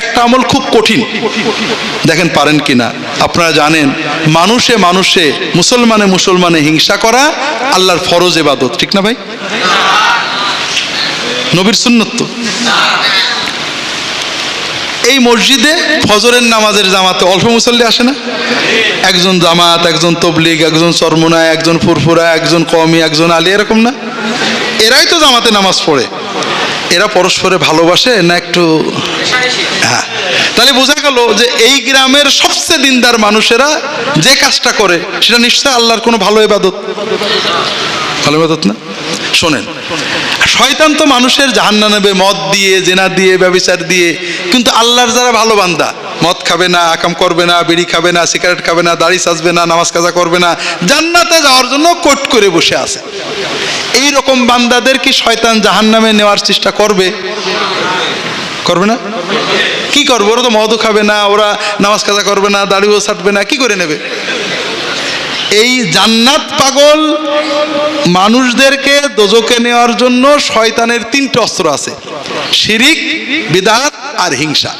একটা আমল খুব কঠিন। দেখেন পারেন কিনা? আপনারা জানেন, মানুষে মানুষে, মুসলমানে মুসলমানে হিংসা করা আল্লাহর ফরজ এবাদত ঠিক না ভাই? নবীর সুন্নত এই মসজিদে ফজরের নামাজের জামাতে অল্প মুসল্লি আসে না? একজন জামাত, একজন তবলিগ, একজন চরমুনায়, একজন ফুরফুরা, একজন কমি একজন আলী, এরকম না? এরাই তো জামাতে নামাজ পড়ে। এরা পরস্পরে ভালোবাসে না একটু হ্যাঁ। তাহলে বোঝা গেল যে এই গ্রামের সবচেয়ে দিনদার মানুষেরা যে কাজটা করে, সেটা নিশ্চয় আল্লাহর কোনো ভালো এবাদত ভালো এবাদত না? শোনেন, শয়তান তো মানুষের জাহান্না নেবে, মদ দিয়ে, জেনা দিয়ে, ব্যবচার দিয়ে, কিন্তু আল্লাহর যারা ভালো বান্দা, মদ খাবে না, আকাম করবে না, বিড়ি খাবে না, সিগারেট খাবে না, দাড়ি সাজবে না, নামাজ কাজা করবে না, জান্নাতে যাওয়ার জন্য কোট করে বসে আছে। রকম বান্দাদের কি শয়তান জাহান্নামে নেওয়ার চেষ্টা করবে? করবে না? কি করবে? ওরা তো মদও খাবে না, ওরা নামাজ কাজা করবে না দাড়িও ছাটবে না, কি করে নেবে? এই জান্নাত পাগল মানুষদেরকে দোজকে নেওয়ার জন্য শয়তানের তিনটে অস্ত্র আছে। শিরিক, বিদাত আর হিংসা।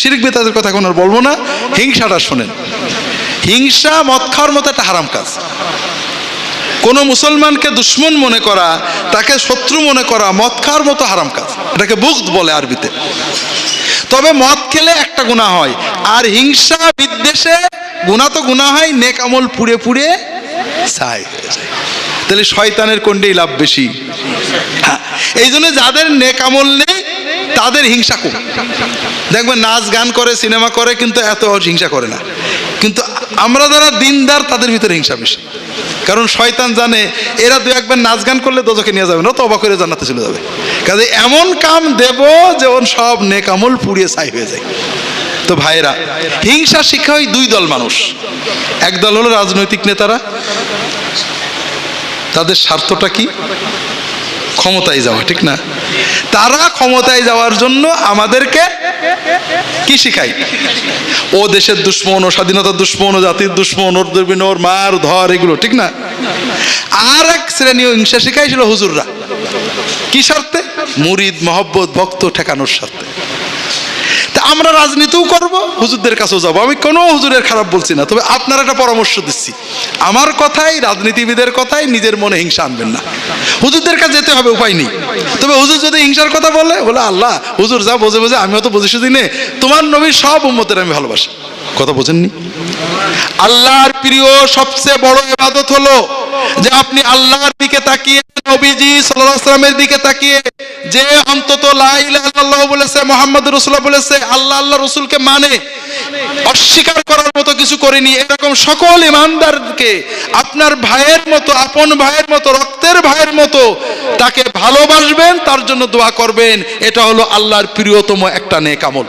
শিরিক, বিদাতের কথা এখন আর বলব না, হিংসাটা শোনেন। হিংসা মদ খাওয়ার মতো একটা হারাম কাজ। কোনো মুসলমানকে দুশ্মন মনে করা তাকে শত্রু মনে করা মদ খাওয়ার মতো হারাম কাজ। এটাকে বুক বলে আরবিতে। তবে মদ খেলে একটা গুণা হয় আর হিংসা বিদ্বেষে গুণা তো গুণা হয় নেক আমল পুড়ে পুড়ে তাহলে শয়তানের কোনটাই লাভ বেশি। হ্যাঁ, এই জন্য যাদের নেক আমল নেই তাদের হিংসা কম। দেখবেন নাচ গান করে সিনেমা করে কিন্তু এত হিংসা করে না। কিন্তু আমরা যারা দিনদার, তাদের ভিতরে হিংসা বেশি। কারণ শয়তান জানে, এরা দু একবার নাচ গান করলে দোজকে নিয়ে যাবে না তো অবাক করে জান্নাতে চলে যাবে। কাজে এমন কাম দেব যে ওন সব নেকামল পুড়িয়ে ছাই হয়ে যায়। তো ভাইরা হিংসা শিক্ষা হয় দুই দল মানুষ। এক দল হলো রাজনৈতিক নেতারা, তাদের স্বার্থটা কি? ক্ষমতায় যাওয়া, ঠিক না? তারা ক্ষমতায় যাওয়ার জন্য আমাদেরকে কি শিখাই ও দেশের দুশ্মন, ও স্বাধীনতার দুশ্মন, ও জাতির দুশ্মন, ওর দুর্বিন ওর মার, ধর, এগুলো, ঠিক না? আর এক শ্রেণি হিংসা শিখাই ছিল হুজুররা। কি স্বার্থে? মুরিদ, মহব্বত, ভক্ত ঠেকানোর স্বার্থে। তা আমরা রাজনীতিও করব, হুজুরদের কাছেও যাব। আমি কোনো হুজুরের খারাপ বলছি না, তবে আপনারা একটা পরামর্শ দিচ্ছি। আমার কথাই, রাজনীতিবিদের কথাই নিজের মনে হিংসা আনবেন না। হুজুরদের কাছে যেতে হবে, উপায় নেই। তবে হুজুর যদি হিংসার কথা বলে বলে, আল্লাহ, হুজুর যা বোঝে বোঝে, আমিও তো বুঝি শুধু নে তোমার নবীর সব উম্মতের আমি ভালোবাসি। কথা বোঝেননি? আল্লাহর প্রিয় সবচেয়ে বড় ইবাদত হলো যে আপনি আল্লাহর দিকে তাকিয়ে, নবীজি সাল্লামের দিকে তাকিয়ে যে অন্তত লা ইলাহা ইল্লাল্লাহ বলেছে, মোহাম্মদ রাসূলুল্লাহ বলেছে, আল্লাহ আল্লাহ রসুলকে মানে অস্বীকার করার মতো কিছু করেনি। এরকম সকল ইমানদারকে আপনার ভাইয়ের মতো, আপন ভাইয়ের মতো, রক্তের ভাইয়ের মতো তাকে ভালোবাসবেন, তার জন্য দোয়া করবেন। এটা হলো আল্লাহর প্রিয়তম একটা নেক আমল।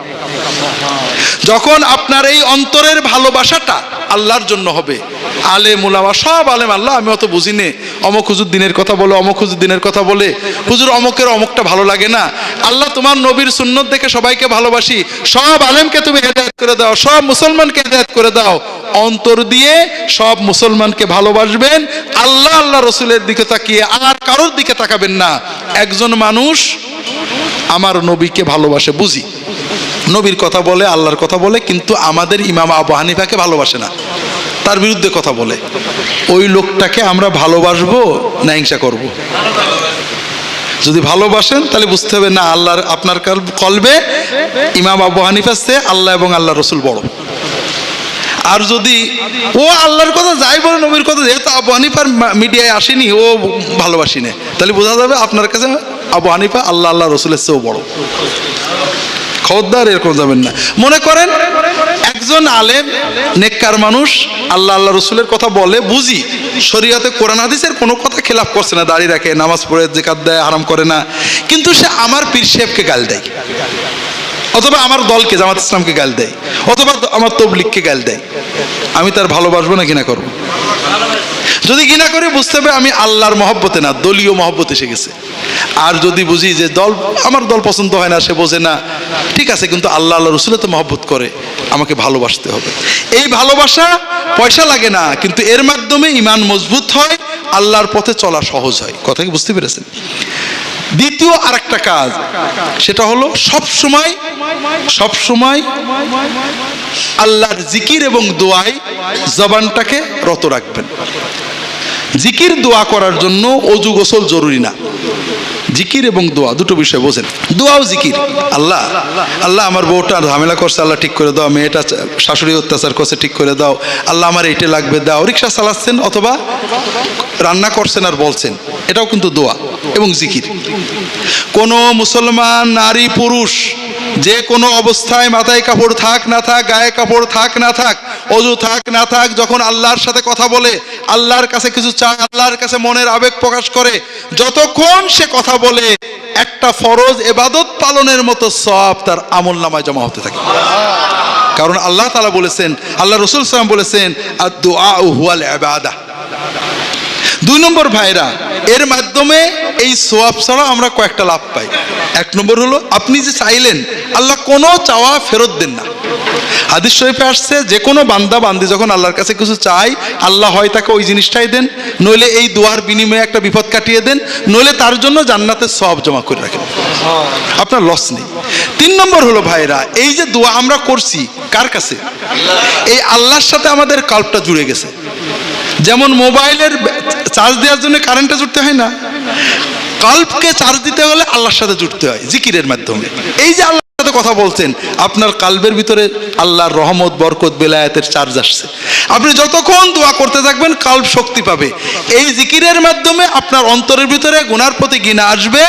যখন আপনার এই অন্তরের ভালোবাসাটা আল্লাহর জন্য হবে। আলে মুলামা, সব আলেম আল্লাহ, আমি অত বুঝি নে। অমক হুজুর দিনের কথা বলে, অমক হুজুর দিনের কথা বলে। হুজুর, অমকের অমকটা ভালো লাগে না। আল্লাহ তোমার নবীর সুন্নত দেখে সবাইকে ভালোবাসি। সব আলেমকে তুমি হেদায়ত করে দাও, সব মুসলমানকে হেদায়ত করে দাও। অন্তর দিয়ে সব মুসলমানকে ভালোবাসবেন। আল্লাহ আল্লাহ রসুলের দিকে তাকিয়ে আর কারোর দিকে তাকাবেন না। একজন মানুষ আমার নবীকে ভালোবাসে, বুঝি? নবীর কথা বলে, আল্লাহর কথা বলে, কিন্তু আমাদের ইমাম আবু হানিফাকে ভালোবাসে না। তার বিরুদ্ধে কথা বলে। ওই লোকটাকে আমরা ভালোবাসবো না হিংসা করব। যদি ভালোবাসেন, তাহলে বুঝতে হবে, না, আল্লাহর, আপনার কাল- কলবে ইমাম আবু হানিফার চেয়ে আল্লাহ এবং আল্লাহ রসুল বড়। আর যদি ও আল্লাহর কথা যাই বলে, নবীর কথা যেহেতু আবু হানিফার মিডিয়ায় আসেনি, ও ভালোবাসি না। তাহলে বোঝা যাবে আপনার কাছে আবু হানিফা আল্লাহ আল্লাহ রসুলের চেয়েও বড়। খবরদার, এরকম যাবেন না। মনে করেন, একজন আলেম, নেককার মানুষ, আল্লাহ আল্লাহ রসুলের কথা বলে, বুঝি শরীয়তে কোরআন, হাদিসের কোনো কথা খেলাপ করছে না, দাঁড়িয়ে রাখে, নামাজ পড়ে জেকাত দেয়, হারাম করে না। কিন্তু সে আমার পীর সাহেবকে গাল দেয়। অথবা আমার দলকে, জামাত ইসলামকে গাল দেয়। অথবা আমার তবলিককে গাল দেয়। আমি তার ভালোবাসবো না কিনা করব। যদি ঘৃণা করে, বুঝতে হবে আমি আল্লাহর মহব্বতে না, দলীয় মহব্বত এসে গেছে। আর যদি বুঝি যে দল, আমার দল পছন্দ হয় না, সে বোঝে না, ঠিক আছে, কিন্তু আল্লাহ আল্লাহ রসুলে তো মহব্বত করে, আমাকে ভালোবাসতে হবে। এই ভালোবাসা পয়সা লাগে না, কিন্তু এর মাধ্যমে ইমান মজবুত হয়, আল্লাহর পথে চলা সহজ হয়। কথা কি বুঝতে পেরেছেন? দ্বিতীয় আরেকটা কাজ, সেটা হলো সব সময় সব সময় আল্লাহর জিকির এবং দোয়ায় জবানটাকে রত রাখবেন। জিকির দোয়া করার জন্য অজু গোসল জরুরি না। জিকির এবং দোয়া, দুটো বিষয় বোঝেন। দোয়াও জিকির। আল্লাহ আল্লাহ আমার বউটা ঝামেলা করছে, আল্লাহ ঠিক করে দাও। মেয়েটা শাশুড়ি অত্যাচার করছে, ঠিক করে দাও। আল্লাহ আমার এইটা লাগবে, দাও। রিক্সা চালাচ্ছেন অথবা রান্না করছেন আর বলছেন। এটাও কিন্তু দোয়া এবং জিকির। কোনো মুসলমান, নারী, পুরুষ যে কোনো অবস্থায় মাথায় কাপড় থাক না থাক, গায়ে কাপড় থাক না থাক, অজু থাক না থাক, যখন আল্লাহর সাথে কথা বলে, আল্লাহর কাছে কিছু চায়, আল্লাহর কাছে মনের আবেগ প্রকাশ করে, যতক্ষণ সে কথা বলে, একটা ফরজ এবাদত পালনের মতো সব তার আমল নামায় জমা হতে থাকে। কারণ আল্লাহ তালা বলেছেন, আল্লাহ রসুল সালাম বলেছেন আর দোয়া হুয়াল দুই নম্বর ভাইরা, এর মাধ্যমে এই সোয়াব ছাড়া আমরা কয়েকটা লাভ পাই। এক নম্বর হলো, আপনি যে চাইলেন, আল্লাহ কোনো চাওয়া ফেরত দেন না। হাদিস শরীফে আসছে, যে কোনো বান্দা, বান্দি যখন আল্লাহর কাছে কিছু চাই আল্লাহ হয় তাকে ওই জিনিসটাই দেন, নইলে এই দোয়ার বিনিময়ে একটা বিপদ কাটিয়ে দেন, নইলে তার জন্য জান্নাতের সব জমা করে রাখেন। আপনার লস নেই। তিন নম্বর হলো, ভাইরা, এই যে দোয়া আমরা করছি, কার কাছে? এই আল্লাহর সাথে আমাদের কাল্পটা জুড়ে গেছে। যেমন মোবাইলের চার্জ দেওয়ার জন্য কারেন্টটা জুড়তে হয় না কাল্পকে চার্জ দিতে হলে আল্লাহর সাথে জুটতে হয়, জিকিরের মাধ্যমে। এই যে আল্লাহর সাথে কথা বলছেন, আপনার কালবের ভিতরে আল্লাহর রহমত, বরকত, বেলায়াতের চার্জ আসছে। আপনি যতক্ষণ দোয়া করতে থাকবেন কাল্ব শক্তি পাবে। এই জিকিরের মাধ্যমে আপনার অন্তরের ভিতরে গুনার প্রতি গিনা আসবে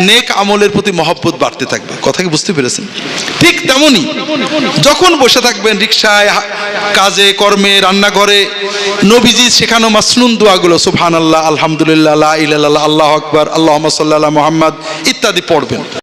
নেক আমলের প্রতি মহব্বত বাড়তে থাকবে। কথা কি বুঝতে পেরেছেন? ঠিক তেমনই যখন বসে থাকবেন রিক্সায় কাজে, কর্মে, রান্নাঘরে, নবীজি শেখানো মাসনুন দোয়াগুলো সুবহান আল্লাহ আলহামদুলিল্লাহ, লা ইলাহা আল্লাহ আকবার আল্লাহ সাল্লাহ মোহাম্মদ ইত্যাদি পড়বেন।